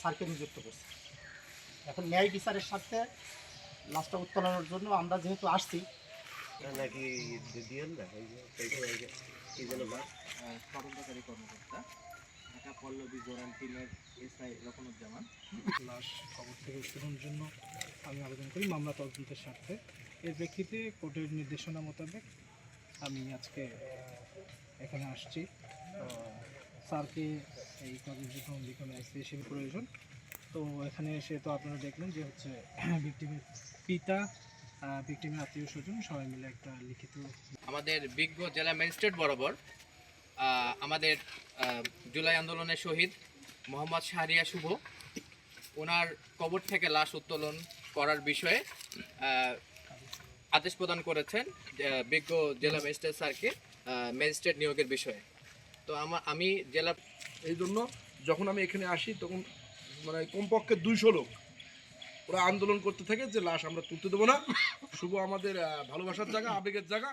স্যারকে নিযুক্ত করছে। এখন ন্যায় বিচারের স্বার্থে লাশটা উত্তোলনের জন্য আমরা যেহেতু আসছি নাকি তদন্তকারী কর্মকর্তা ঢাকা পল্লবী জোরান টিমের এসআই রকনুজ্জামান লাশ খবর থেকে উত্তোলনের জন্য আমি আবেদন করি মামলা তদন্তের স্বার্থে। এর প্রেক্ষিতে কোর্টের নির্দেশনা মোতাবেক আমি আজকে এখানে আসছি। স্যারকে এই জন্য যেখানে স্পেশাল প্রয়োজন। তো এখানে এসে তো আপনারা দেখলেন যে হচ্ছে ভিক্টিমের পিতা ভিক্টিমের আত্মীয় স্বজন সবাই মিলে একটা লিখিত আমাদের বিজ্ঞ জেলা ম্যাজিস্ট্রেট বরাবর আমাদের জুলাই আন্দোলনের শহীদ মোহাম্মদ শাহরিয়া শুভ। ওনার কবর থেকে লাশ উত্তোলন করার বিষয়ে আদেশ প্রদান করেছেন বিজ্ঞ জেলা ম্যাজিস্ট্রেট স্যারকে ম্যাজিস্ট্রেট নিয়োগের বিষয়ে। তো আমার আমি জেলা এই জন্য যখন আমি এখানে আসি, তখন মানে কমপক্ষে দুইশো লোক। ওরা আন্দোলন করতে থাকে যে, লাশ আমরা তুলতে দেবো না। শুভ আমাদের ভালোবাসার জায়গা, আবেগের জায়গা।